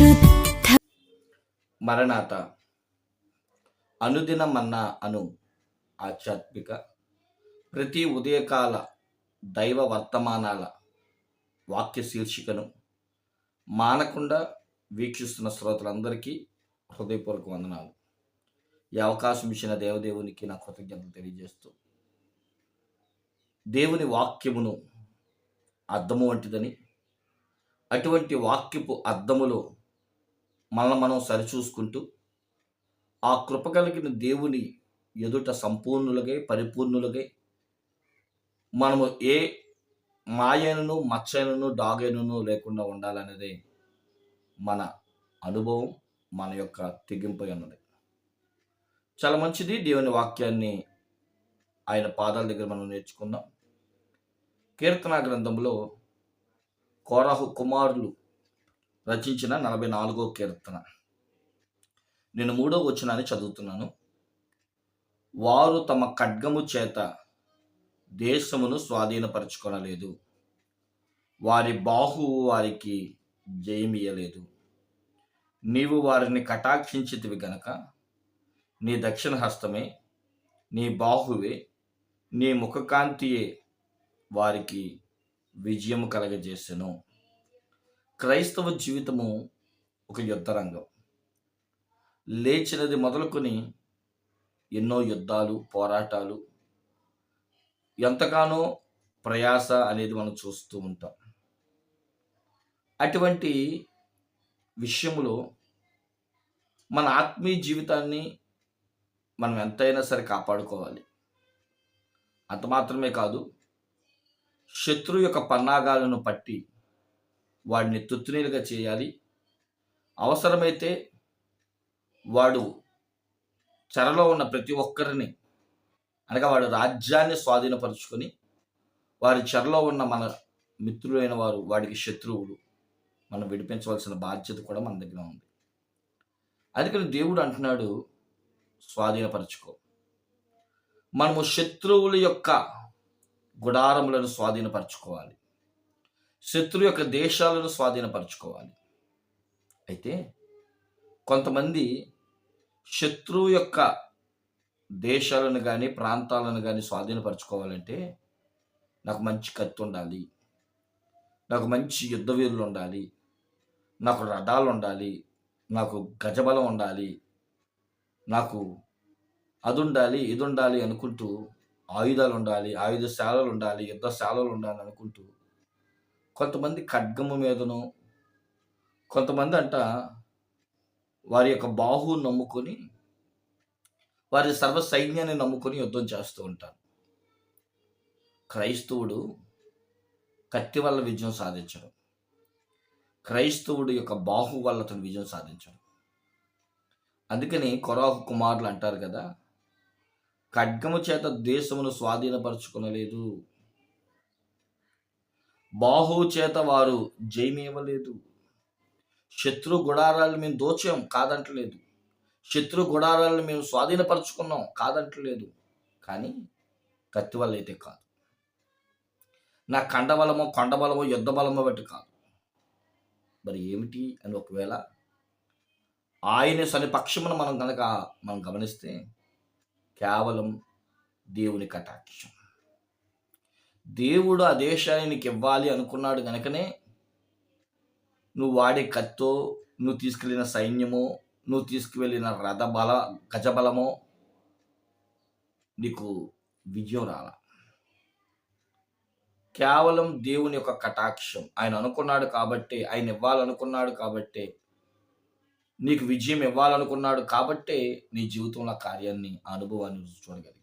పరిశుద్ధ మరణాత. అనుదిన మన్నా అను ఆధ్యాత్మిక. ప్రతి ఉదయకాల దైవ వర్తమానాల వాక్య శీర్షికను మానకుండా వీక్షిస్తున్న శ్రోతలందరికీ హృదయపూర్వక వందనాలు. ఈ అవకాశం ఇచ్చిన దేవదేవునికి నా కృతజ్ఞతలు తెలియజేస్తూ దేవుని వాక్యమును అర్థము వంటిదని అటువంటి వాక్యపు అర్థములో మనల్ని మనం సరిచూసుకుంటూ ఆ కృప కలిగిన దేవుని ఎదుట సంపూర్ణులగై పరిపూర్ణులగై మనము ఏ మాయనను మచ్చనను డాగైనను లేకుండా ఉండాలనేది మన అనుభవం మన యొక్క తెగింపు అన్నది చాలా మంచిది దేవుని వాక్యాన్ని ఆయన పాదాల దగ్గర మనం నేర్చుకుందాం. కీర్తన గ్రంథంలో కోరాహు కుమారులు రచించిన నలభై నాలుగో కీర్తన. నేను మూడో వచనాన్ని చదువుతున్నాను. వారు తమ ఖడ్గము చేత దేశమును స్వాధీనపరచుకొనలేదు. వారి బాహువు వారికి జయమియలేదు నీవు వారిని కటాక్షించితివి గనక నీ దక్షిణ హస్తమే నీ బాహువే నీ ముఖకాంతియే వారికి విజయం కలగజేసెను. క్రైస్తవ జీవితము ఒక యుద్ధ రంగం లేచినది మొదలుకొని ఎన్నో యుద్ధాలు పోరాటాలు ఎంతగానో ప్రయాస అనేది మనం చూస్తూ ఉంటాం. అటువంటి విషయంలో మన ఆత్మీయ జీవితాన్ని మనం ఎంతైనా సరే కాపాడుకోవాలి. అంత మాత్రమే కాదు శత్రు యొక్క పన్నాగాలను పట్టి వాడిని తుత్తునీలుగా చేయాలి. అవసరమైతే వాడు చెరలో ఉన్న ప్రతి ఒక్కరిని అనగా వాడు రాజ్యాన్ని స్వాధీనపరుచుకొని వారి చెరలో ఉన్న మన మిత్రులైన వారు వాడికి శత్రువులు. మనం విడిపించవలసిన బాధ్యత కూడా మన దగ్గర ఉంది. అందుకని దేవుడు అంటున్నాడు స్వాధీనపరచుకో. మనము శత్రువుల యొక్క గుడారములను స్వాధీనపరచుకోవాలి. శత్రు యొక్క దేశాలను స్వాధీనపరచుకోవాలి. అయితే కొంతమంది శత్రువు యొక్క దేశాలను కానీ ప్రాంతాలను కానీ స్వాధీనపరచుకోవాలంటే నాకు మంచి కత్తి ఉండాలి. నాకు మంచి యుద్ధ వీరులు ఉండాలి. నాకు రథాలు ఉండాలి. నాకు గజబలం ఉండాలి. నాకు అది ఉండాలి ఇది ఉండాలి అనుకుంటూ ఆయుధాలు ఉండాలి ఆయుధశాలలు ఉండాలి యుద్ధశాలలు ఉండాలి అనుకుంటూ కొంతమంది ఖడ్గము మీదను కొంతమంది అంట వారి యొక్క బాహు నమ్ముకొని వారి సర్వ సైన్యాన్ని నమ్ముకొని యుద్ధం చేస్తూ ఉంటారు. క్రైస్తవుడు కత్తి వల్ల విజయం సాధించడం. క్రైస్తవుడు యొక్క బాహు వల్ల అతను విజయం సాధించడం. అందుకని కొరాహు కుమారులు అంటారు కదా ఖడ్గము చేత దేశమును స్వాధీనపరచుకునలేదు. బాహువు చేత వారు జయమేవలేదు శత్రు గుడారాలు మేము దోచాం కాదంటలేదు. శత్రు గుడారాలను మేము స్వాధీనపరచుకున్నాం కాదంటలేదు. కానీ కత్తి వల్ల అయితే కాదు. నా కండబలమో కొండబలమో యుద్ధ బలమో బట్టి కాదు. మరి ఏమిటి అని ఒకవేళ ఆయన సనిపక్షమును మనం కనుక మనం గమనిస్తే కేవలం దేవుని కటాక్షం. దేవుడు ఆ దేశాన్ని నీకు ఇవ్వాలి అనుకున్నాడు కనుకనే నువ్వు వాడే కత్తో నువ్వు తీసుకెళ్ళిన సైన్యమో నువ్వు తీసుకువెళ్ళిన రథ బల గజబలమో నీకు విజయం రాల. కేవలం దేవుని యొక్క కటాక్షం. ఆయన అనుకున్నాడు కాబట్టి ఆయన ఇవ్వాలనుకున్నాడు కాబట్టే నీకు విజయం ఇవ్వాలనుకున్నాడు కాబట్టే నీ జీవితంలో కార్యాన్ని అనుభవాన్ని రుచి చూడగలిగావు.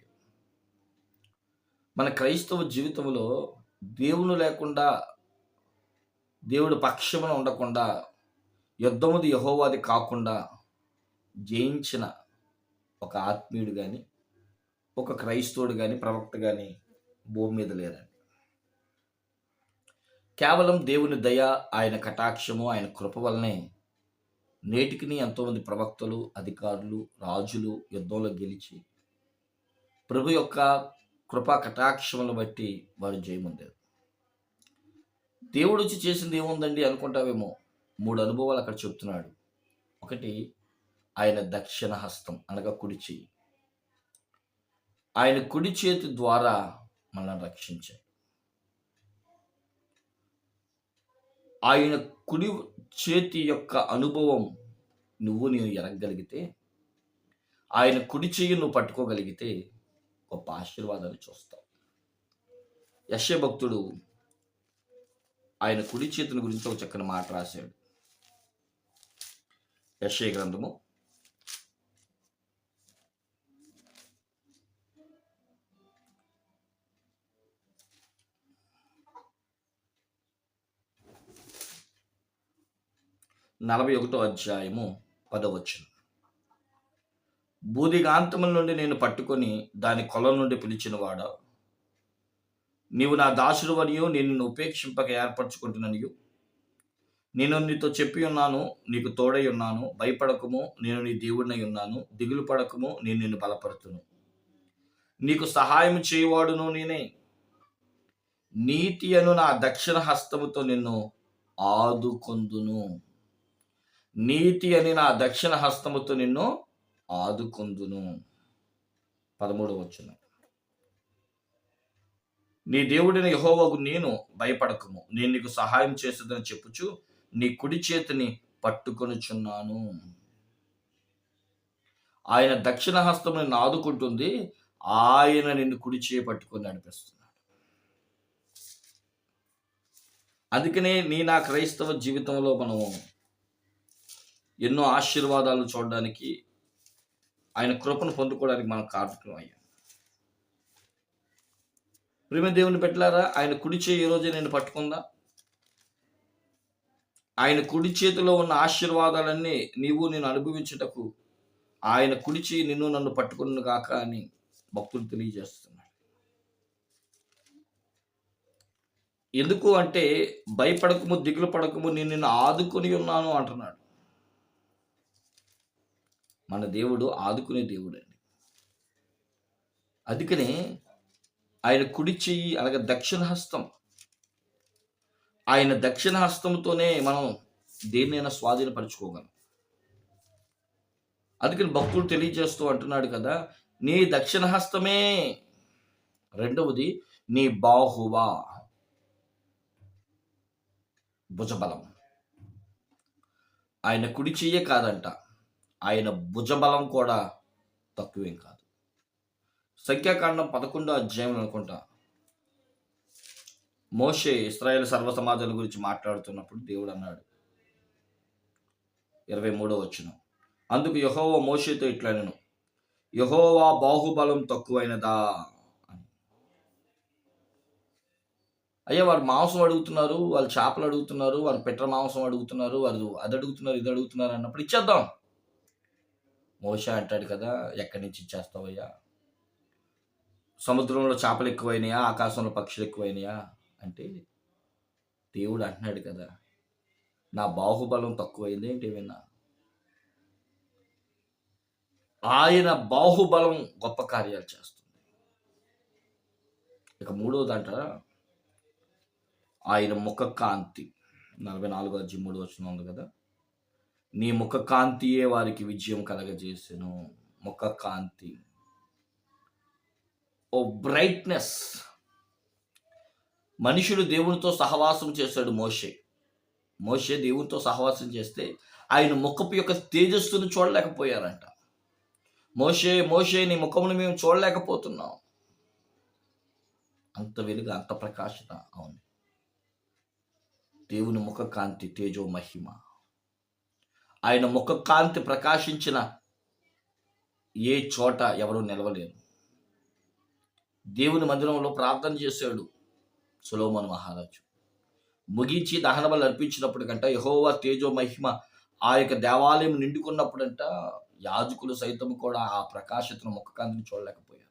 మన క్రైస్తవ జీవితంలో దేవుని లేకుండా దేవుడు పక్షమున ఉండకుండా యుద్ధముది యహోవాది కాకుండా జయించిన ఒక ఆత్మీయుడు కానీ ఒక క్రైస్తవుడు కానీ ప్రవక్త కానీ భూమి మీద లేరండి. కేవలం దేవుని దయ ఆయన కటాక్షము ఆయన కృప వల్లనే నేటికిని ఎంతోమంది ప్రవక్తలు అధికారులు రాజులు యుద్ధంలో గెలిచి ప్రభు యొక్క కృపా కటాక్షములను బట్టి వారు జయముందారు. దేవుడు వచ్చి చేసింది ఏముందండి అనుకుంటావేమో? మూడు అనుభవాలు అక్కడ చెప్తున్నాడు. ఒకటి ఆయన దక్షిణ హస్తం అనగా కుడి చేయి. ఆయన కుడి చేతి ద్వారా మనల్ని రక్షించాడు. ఆయన కుడి చేతి యొక్క అనుభవం నువ్వు నేను ఎరగగలిగితే ఆయన కుడి చెయ్యి నువ్వు పట్టుకోగలిగితే గొప్ప ఆశీర్వాదాలు చూస్తాం. యశ భక్తుడు ఆయన కుడి చేతుని గురించి ఒక చక్కని మాట రాశాడు. యశయ గ్రంథము నలభై ఒకటో అధ్యాయము పదవచ్చును బూదిగాంతముల నుండి నేను పట్టుకొని దాని కొలం నుండి పిలిచినవాడా. నీవు నా దాసుడు వనియు నిన్ను ఉపేక్షింపక ఏర్పరచుకుంటున్ననియు. నేను నీతో చెప్పి ఉన్నాను నీకు తోడై ఉన్నాను భయపడకము నేను నీ దేవుడినై ఉన్నాను దిగులు పడకము నేను నిన్ను బలపరుతును. నీకు సహాయం చేయవాడును నేనే. నీతి అను నా దక్షిణ హస్తముతో నిన్ను ఆదుకొందును. నీతి అని నా దక్షిణ హస్తముతో నిన్ను ఆదుకొందును. పదమూడవ వచ్చిన నీ దేవుడిని యహోవకు నేను భయపడకము. నేను నీకు సహాయం చేస్తుందని చెప్పుచు నీ కుడి చేతిని పట్టుకొనుచున్నాను. ఆయన దక్షిణ హస్తం నిన్ను ఆదుకుంటుంది. ఆయన నిన్ను కుడి చేయి పట్టుకొని నడిపిస్తున్నాడు. అందుకనే నీ నా క్రైస్తవ జీవితంలో మనము ఎన్నో ఆశీర్వాదాలు చూడడానికి ఆయన కృపను పొందుకోవడానికి మనం కారణం అయ్యాం. ప్రేమ దేవుని పెట్టారా ఆయన కుడి చేయి ఈరోజు నేను పట్టుకుందా? ఆయన కుడి చేతిలో ఉన్న ఆశీర్వాదాలన్నీ నీవు నేను అనుభవించుటకు ఆయన కుడి చేయి నిన్ను నన్ను పట్టుకున్న కాక అని భక్తులు తెలియజేస్తున్నాడు ఎందుకు అంటే భయపడకము దిగులు పడకము నేను నిన్ను ఆదుకొని ఉన్నాను అంటున్నాడు. మన దేవుడు ఆదుకునే దేవుడు అండి. అందుకనే ఆయన కుడి చెయ్యి అనగా దక్షిణ హస్తం. ఆయన దక్షిణ హస్తంతోనే మనం దేన్నైనా స్వాధీనపరచుకోగలం. అందుకని భక్తుడు తెలియజేస్తూ అంటున్నాడు కదా నీ దక్షిణ హస్తమే. రెండవది నీ బాహువా. భుజబలం. ఆయన కుడి చెయ్యే కాదంట. ఆయన భుజబలం కూడా తక్కువేం కాదు. సంఖ్యాకాండం పదకొండో అధ్యాయం అనుకుంటా. మోషే ఇస్రాయేల్ సర్వ సమాజాల గురించి మాట్లాడుతున్నప్పుడు దేవుడు అన్నాడు. ఇరవై మూడో వచ్చిన అందుకు యహోవా మోషేతో ఇట్లా నేను యహోవా బాహుబలం తక్కువైనదా? అని. అయ్యా వారు మాంసం అడుగుతున్నారు వాళ్ళు చేపలు అడుగుతున్నారు వారు పెట్ట మాంసం అడుగుతున్నారు వారు అది అడుగుతున్నారు ఇది అడుగుతున్నారు అన్నప్పుడు ఇచ్చేద్దాం. మోష అంటాడు కదా ఎక్కడి నుంచి ఇచ్చేస్తావయ్యా? సముద్రంలో చేపలు ఎక్కువైనాయా? ఆకాశంలో పక్షులు ఎక్కువైనాయా? అంటే దేవుడు అంటున్నాడు కదా నా బాహుబలం తక్కువైంది ఏంటి విన్నా? ఆయన బాహుబలం గొప్ప కార్యాలు చేస్తుంది. ఇక మూడవది అంటారా ఆయన ముఖ కాంతి. నలభై నాలుగో అధ్యాయం మూడు వచ్చిన ఉంది కదా నీ ముఖ కాంతియే వారికి విజయం కలగజేసెను. ముఖ కాంతి ఓ బ్రైట్నెస్. మనుషులు దేవునితో సహవాసం చేశాడు మోషే. మోషే దేవునితో సహవాసం చేస్తే ఆయన ముఖపు యొక్క తేజస్సును చూడలేకపోయారంట. మోషే మోషే నీ ముఖమును మేము చూడలేకపోతున్నాం. అంత వెలుగు అంత ప్రకాశత. అవును. దేవుని ముఖ కాంతి తేజో మహిమ. ఆయన ముఖ కాంతి ప్రకాశించిన ఏ చోట ఎవరు నిలవలేరు. దేవుని మందిరంలో ప్రార్థన చేశాడు సులోమన్ మహారాజు. ముగించి దహన బలు అర్పించినప్పుడు కంట యహోవా తేజో మహిమ ఆ యొక్క దేవాలయం నిండుకున్నప్పుడంట యాజకులు సైతం కూడా ఆ ప్రకాశితను ముఖకాంతిని చూడలేకపోయారు.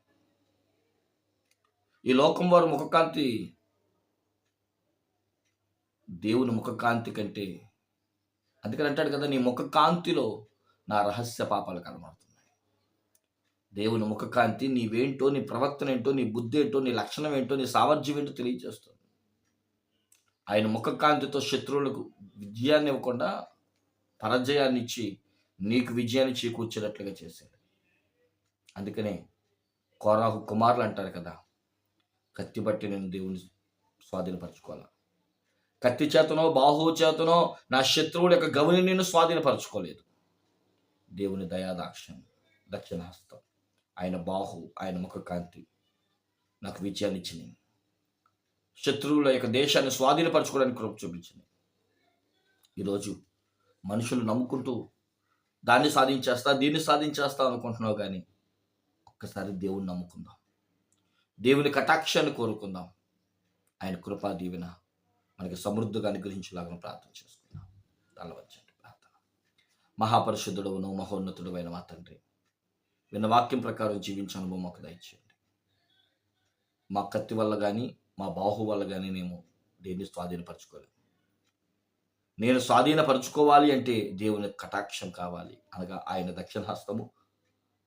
ఈ లోకం వారు ముఖకాంతి దేవుని ముఖకాంతి కంటే అందుకని అంటాడు కదా నీ ముఖ కాంతిలో నా రహస్య పాపాలు కనబడుతున్నాయి. దేవుని ముఖ కాంతి నీవేంటో నీ ప్రవర్తన ఏంటో నీ బుద్ధి ఏంటో నీ లక్షణం ఏంటో నీ సామర్థ్యం ఏంటో తెలియజేస్తుంది. ఆయన ముఖ కాంతితో శత్రువులకు విజయాన్ని ఇవ్వకుండా పరాజయాన్ని ఇచ్చి నీకు విజయాన్ని చేకూర్చేటట్లుగా చేశాడు. అందుకనే కోరాహు కుమారులు అంటారు కదా కత్తిబట్టి నేను దేవుని స్వాధీనపరచుకోవాలా? కత్తి చేతనో బాహు చేతనో నా శత్రువుల యొక్క గవిని నేను స్వాధీనపరచుకోలేదు. దేవుని దయాదాక్ష్యం దక్షిణాస్తం ఆయన బాహు ఆయన ముఖ కాంతి నాకు విజయాన్ని ఇచ్చింది శత్రువుల యొక్క దేశాన్ని స్వాధీనపరచుకోవడానికి కృప చూపించింది ఈరోజు మనుషులు నమ్ముకుంటూ దాన్ని సాధించేస్తా దీన్ని సాధించేస్తా అనుకుంటున్నావు కానీ ఒక్కసారి దేవుని నమ్ముకుందాం. దేవుని కటాక్షాన్ని కోరుకుందాం. ఆయన కృపా దీవెన మనకి సమృద్ధిగా అనుగ్రహించలాగా ప్రార్థన చేసుకుందాం. తలవచ్చండి ప్రార్థన. మహాపరిశుద్ధుడవును మహోన్నతుడమైన మా తండ్రి విన్న వాక్యం ప్రకారం జీవించే అనుభవం మాకు దయచేయండి. మా కత్తి వల్ల కానీ మా బాహు వల్ల కానీ మేము దేన్ని స్వాధీనపరచుకోలేము. నేను స్వాధీనపరచుకోవాలి అంటే దేవుని కటాక్షం కావాలి. అనగా ఆయన దక్షిణ హస్తము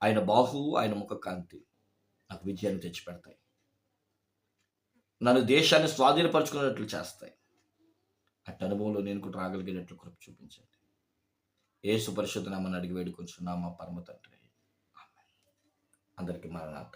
ఆయన బాహువు ఆయన ముఖ కాంతి నాకు విజయాన్ని తెచ్చిపెడతాయి. నన్ను దేశాన్ని స్వాధీనపరచుకునేట్లు చేస్తాయి. అట్టి అనుభవంలో నేను కూడా రాగలిగేటట్లు కృప చూపించండి. ఏ సుపరిశుద్ధనామని అడిగి వేడుకొంచున్నామా పరమ తండ్రి. అందరికీ మరణాత